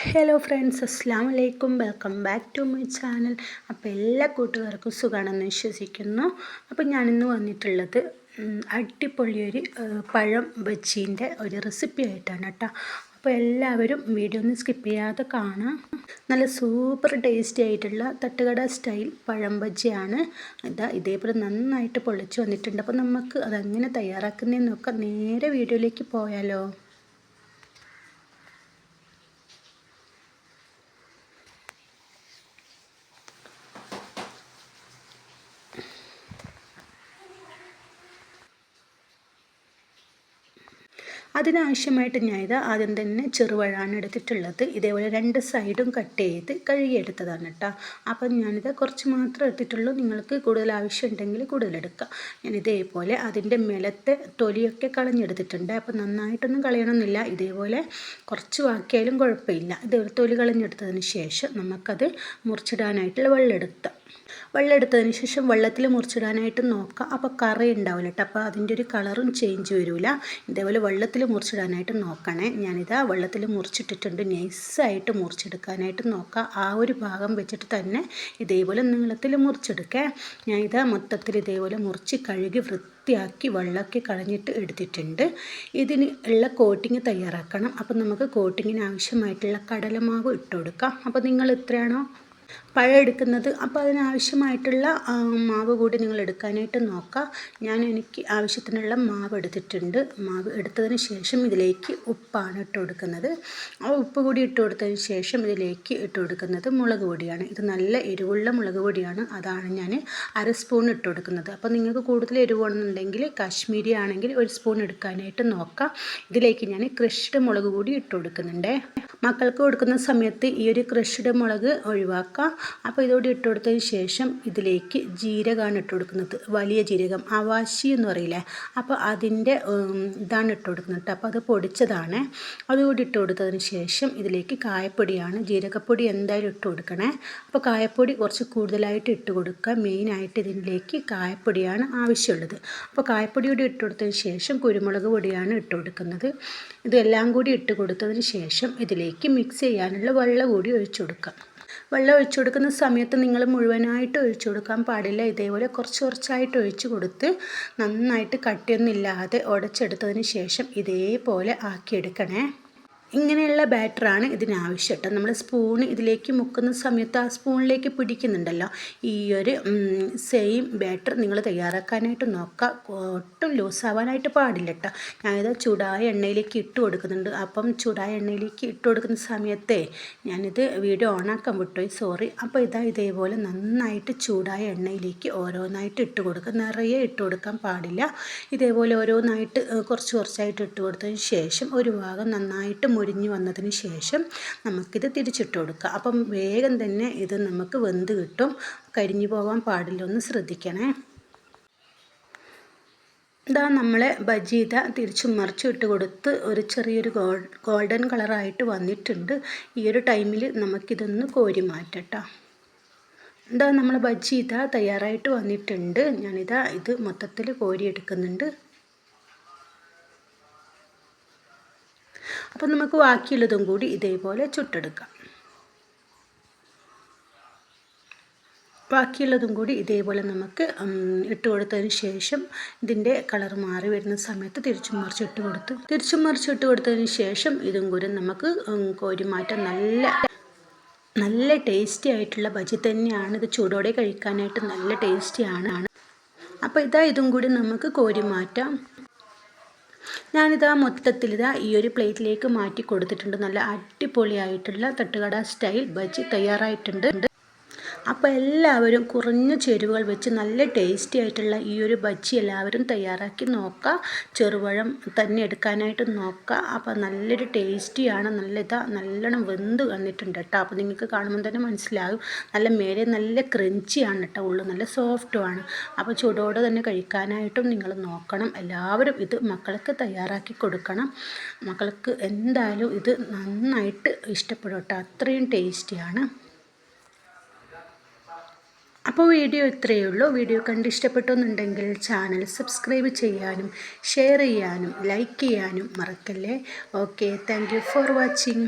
Hello friends അസ്സാം വലൈക്കും welcome back to my channel അപ്പോൾ എല്ലാ കൂട്ടുകാർക്കും സുഖമാണെന്ന് വിശ്വസിക്കുന്നു. അപ്പോൾ ഞാനിന്ന് വന്നിട്ടുള്ളത് അടിപൊളിയൊരു പഴം ബജ്ജീന്റെ ഒരു റെസിപ്പി ആയിട്ടാണ് കേട്ടോ. അപ്പോൾ എല്ലാവരും വീഡിയോ ഒന്ന് സ്കിപ്പ് ചെയ്യാതെ കാണാം. നല്ല സൂപ്പർ ടേസ്റ്റി ആയിട്ടുള്ള തട്ടുകട സ്റ്റൈൽ പഴം ബജ്ജിയാണ്. ഇതാ ഇതേപോലെ നന്നായിട്ട് പൊളിച്ച് വന്നിട്ടുണ്ട്. അപ്പോൾ നമുക്ക് അതെങ്ങനെ തയ്യാറാക്കുന്നതെന്നൊക്കെ നേരെ വീഡിയോയിലേക്ക് പോയാലോ? അതിനാവശ്യമായിട്ട് ഞാൻ ഇത് ആദ്യം തന്നെ ചെറുവഴാണ് എടുത്തിട്ടുള്ളത്. ഇതേപോലെ രണ്ട് സൈഡും കട്ട് ചെയ്ത് കഴുകിയെടുത്തതാണ് കേട്ടോ. അപ്പം ഞാനിത് കുറച്ച് മാത്രം എടുത്തിട്ടുള്ളൂ. നിങ്ങൾക്ക് കൂടുതൽ ആവശ്യം ഉണ്ടെങ്കിൽ കൂടുതൽ എടുക്കാം. ഞാൻ ഇതേപോലെ അതിന്റെ മേലത്തെ തൊലിയൊക്കെ കളഞ്ഞെടുത്തിട്ടുണ്ട്. അപ്പം നന്നായിട്ടൊന്നും കളയണമെന്നില്ല ഇതേപോലെ കുറച്ച് വാക്കിയാലും കുഴപ്പമില്ല. ഇതേപോലെ തൊലി കളഞ്ഞെടുത്തതിന് ശേഷം നമുക്കത് മുറിച്ചിടാനായിട്ടുള്ള വെള്ളം എടുക്കാം വെള്ളം എടുത്തതിന് ശേഷം വെള്ളത്തിൽ മുറിച്ചിടാനായിട്ട് നോക്കാം. അപ്പോൾ കറി ഉണ്ടാവില്ല കേട്ടോ. അപ്പോൾ അതിന്റെ ഒരു കളറും ചേഞ്ച് വരില്ല ഇതേപോലെ വെള്ളത്തിൽ മുറിച്ചിടാനായിട്ട് നോക്കണേ. ഞാനിതാ വെള്ളത്തിൽ മുറിച്ചിട്ടിട്ടുണ്ട്. നൈസായിട്ട് മുറിച്ചെടുക്കാനായിട്ട് നോക്കുക ആ ഒരു ഭാഗം വെച്ചിട്ട് തന്നെ ഇതേപോലെ നീളത്തിൽ മുറിച്ചെടുക്കേ. ഞാനിതാ മൊത്തത്തിൽ ഇതേപോലെ മുറിച്ച് കഴുകി വൃത്തിയാക്കി വെള്ളമൊക്കെ കളഞ്ഞിട്ട് എടുത്തിട്ടുണ്ട്. ഇതിന് ഉള്ള കോട്ടിങ് തയ്യാറാക്കണം. അപ്പം നമുക്ക് കോട്ടിങ്ങിന് ആവശ്യമായിട്ടുള്ള കടലമാവ് ഇട്ട് കൊടുക്കാം. അപ്പോൾ നിങ്ങൾ എത്രയാണോ? പഴം എടുക്കുന്നത്. അപ്പോൾ അതിനാവശ്യമായിട്ടുള്ള മാവ് കൂടി നിങ്ങൾ എടുക്കാനായിട്ട് നോക്കുക. ഞാൻ എനിക്ക് ആവശ്യത്തിനുള്ള മാവ് എടുത്തിട്ടുണ്ട്. മാവ് എടുത്തതിന് ശേഷം ഇതിലേക്ക് ഉപ്പാണ് ഇട്ട് കൊടുക്കുന്നത്. ആ ഉപ്പ് കൂടി ഇട്ട് കൊടുത്തതിന് ശേഷം ഇതിലേക്ക് ഇട്ട് കൊടുക്കുന്നത് മുളക് പൊടിയാണ്. ഇത് നല്ല എരിവുള്ള മുളക് പൊടിയാണ്. അതാണ് ഞാൻ അര സ്പൂൺ ഇട്ട് കൊടുക്കുന്നത്. അപ്പോൾ നിങ്ങൾക്ക് കൂടുതൽ എരിവാണെന്നുണ്ടെങ്കിൽ കാശ്മീരി ആണെങ്കിൽ ഒരു സ്പൂൺ എടുക്കാനായിട്ട് നോക്കാം ഇതിലേക്ക് ഞാൻ ക്രഷ്ഡ് മുളക് കൂടി ഇട്ട് കൊടുക്കുന്നുണ്ട്. മക്കൾക്ക് കൊടുക്കുന്ന സമയത്ത് ഈ ഒരു ക്രഷ്ഡ് മുളക് ഒഴിവാക്കാം അപ്പോൾ ഇതോടെ ഇട്ട് കൊടുത്തതിന് ശേഷം ഇതിലേക്ക് ജീരകമാണ് ഇട്ട് കൊടുക്കുന്നത്. വലിയ ജീരകം അവാശി എന്ന് പറയില്ലേ? അപ്പോൾ അതിന്റെ ഇതാണ് ഇട്ട് കൊടുക്കുന്നത് അപ്പോൾ അത് പൊടിച്ചതാണ്. അതുകൂടി ഇട്ട് കൊടുത്തതിന് ശേഷം ഇതിലേക്ക് കായപ്പൊടിയാണ്. ജീരകപ്പൊടി എന്തായാലും ഇട്ട് കൊടുക്കണേ. അപ്പോൾ കായപ്പൊടി കുറച്ച് കൂടുതലായിട്ട് ഇട്ട് കൊടുക്കുക. മെയിനായിട്ട് ഇതിലേക്ക് കായപ്പൊടിയാണ് ആവശ്യമുള്ളത്. അപ്പോൾ കായപ്പൊടി കൂടി ഇട്ട് കൊടുത്തതിന് ശേഷം കുരുമുളക് പൊടിയാണ് ഇട്ട് കൊടുക്കുന്നത്. ഇതെല്ലാം കൂടി ഇട്ട് കൊടുത്തതിന് ശേഷം ഇതിലേക്ക് മിക്സ് ചെയ്യാനുള്ള വെള്ളം കൂടി ഒഴിച്ചു കൊടുക്കാം വെള്ളം ഒഴിച്ചു കൊടുക്കുന്ന സമയത്ത് നിങ്ങൾ മുഴുവനായിട്ട് ഒഴിച്ചു കൊടുക്കാൻ പാടില്ല. ഇതേപോലെ കുറച്ച് കുറച്ചായിട്ട് ഒഴിച്ചു കൊടുത്ത് നന്നായിട്ട് കട്ടിയൊന്നുമില്ലാതെ ഉടച്ചെടുത്തതിന് ശേഷം ഇതേപോലെ ആക്കിയെടുക്കണേ. ഇങ്ങനെയുള്ള ബാറ്ററാണ് ഇതിനാവശ്യം കേട്ടോ നമ്മൾ സ്പൂൺ ഇതിലേക്ക് മുക്കുന്ന സമയത്ത് ആ സ്പൂണിലേക്ക് പിടിക്കുന്നുണ്ടല്ലോ. ഈ ഒരു സെയിം ബാറ്റർ നിങ്ങൾ തയ്യാറാക്കാനായിട്ട് നോക്കുക ഒട്ടും ലൂസാവാനായിട്ട് പാടില്ല കേട്ടോ ഞാനിത് ചൂടായ എണ്ണയിലേക്ക് ഇട്ട് കൊടുക്കുന്നുണ്ട്. അപ്പം ചൂടായ എണ്ണയിലേക്ക് ഇട്ട് കൊടുക്കുന്ന സമയത്തെ ഞാനിത് വീഡിയോ ഓണാക്കാൻ വിട്ടുപോയി സോറി അപ്പോൾ ഇതാ ഇതേപോലെ നന്നായിട്ട് ചൂടായ എണ്ണയിലേക്ക് ഓരോന്നായിട്ട് ഇട്ട് കൊടുക്കുക നിറയെ ഇട്ട് കൊടുക്കാൻ പാടില്ല. ഇതേപോലെ ഓരോന്നായിട്ട് കുറച്ച് കുറച്ചായിട്ട് ഇട്ട് കൊടുത്തതിന് ശേഷം ഒരു ഭാഗം നന്നായിട്ട് മുരിഞ്ഞ് വന്നതിന് ശേഷം നമുക്കിത് തിരിച്ചിട്ട് കൊടുക്കാം. അപ്പം വേഗം തന്നെ ഇത് നമുക്ക് വെന്ത് കിട്ടും. കരിഞ്ഞു പോകാൻ പാടില്ല ഒന്ന് ശ്രദ്ധിക്കണേ. ഇതാ നമ്മളെ ബജീത തിരിച്ച് മറിച്ചും ഇട്ട് കൊടുത്ത് ഒരു ചെറിയൊരു ഗോൾഡൻ കളറായിട്ട് വന്നിട്ടുണ്ട്. ഈ ഒരു ടൈമിൽ നമുക്കിതൊന്ന് കോരി മാറ്റട്ടോ. ഇതാ നമ്മളെ ബജ്ജി ഇതാ തയ്യാറായിട്ട് വന്നിട്ടുണ്ട്. ഞാനിതാ ഇത് മൊത്തത്തിൽ കോരി എടുക്കുന്നുണ്ട് അപ്പം നമുക്ക് ബാക്കിയുള്ളതും കൂടി ഇതേപോലെ ചുട്ടെടുക്കാം. ബാക്കിയുള്ളതും കൂടി ഇതേപോലെ നമുക്ക് ഇട്ട് കൊടുത്തതിന് ശേഷം ഇതിന്റെ കളർ മാറി വരുന്ന സമയത്ത് തിരിച്ചും മറിച്ച് ഇട്ട് കൊടുത്തു. തിരിച്ചും മറിച്ച് ഇട്ട് കൊടുത്തതിന് ശേഷം ഇതും കൂടി നമുക്ക് കോരിമാറ്റം നല്ല നല്ല ടേസ്റ്റി ആയിട്ടുള്ള ബജി തന്നെയാണ്. ഇത് ചൂടോടെ കഴിക്കാനായിട്ട് നല്ല ടേസ്റ്റിയാണ് അപ്പോൾ ഇതാ ഇതും കൂടി നമുക്ക് കോരി മാറ്റാം. ഞാനിതാ മൊത്തത്തിൽ മൊത്തത്തിലിതാ ഈ ഒരു പ്ലേറ്റിലേക്ക് മാറ്റി കൊടുത്തിട്ടുണ്ട്. നല്ല അടിപൊളിയായിട്ടുള്ള തട്ടുകട സ്റ്റൈൽ ബജി തയ്യാറായിട്ടുണ്ട്. അപ്പോൾ എല്ലാവരും കുറഞ്ഞ ചേരുവകൾ വെച്ച് നല്ല ടേസ്റ്റി ആയിട്ടുള്ള ഈ ഒരു ബജ്ജി എല്ലാവരും തയ്യാറാക്കി നോക്കുക ചെറുപഴം തന്നെ എടുക്കാനായിട്ട് നോക്കുക അപ്പോൾ നല്ലൊരു ടേസ്റ്റിയാണ് നല്ല ഇതാ നല്ലോണം വെന്ത് വന്നിട്ടുണ്ട് കേട്ടോ അപ്പോൾ നിങ്ങൾക്ക് കാണുമ്പോൾ തന്നെ മനസ്സിലാകും. നല്ല മേലെ നല്ല ക്രഞ്ചിയാണ് കേട്ടോ ഉള്ളു നല്ല സോഫ്റ്റുമാണ് അപ്പോൾ ചൂടോടെ തന്നെ കഴിക്കാനായിട്ടും നിങ്ങൾ നോക്കണം. എല്ലാവരും ഇത് മക്കൾക്ക് തയ്യാറാക്കി കൊടുക്കണം. മക്കൾക്ക് എന്തായാലും ഇത് നന്നായിട്ട് ഇഷ്ടപ്പെടും കേട്ടോ അത്രയും ടേസ്റ്റിയാണ് അപ്പോൾ വീഡിയോ ഇത്രയേ ഉള്ളൂ. വീഡിയോ കണ്ട് ഇഷ്ടപ്പെട്ടെന്നുണ്ടെങ്കിൽ ചാനൽ സബ്സ്ക്രൈബ് ചെയ്യാനും ഷെയർ ചെയ്യാനും ലൈക്ക് ചെയ്യാനും മറക്കല്ലേ? Okay thank for watching.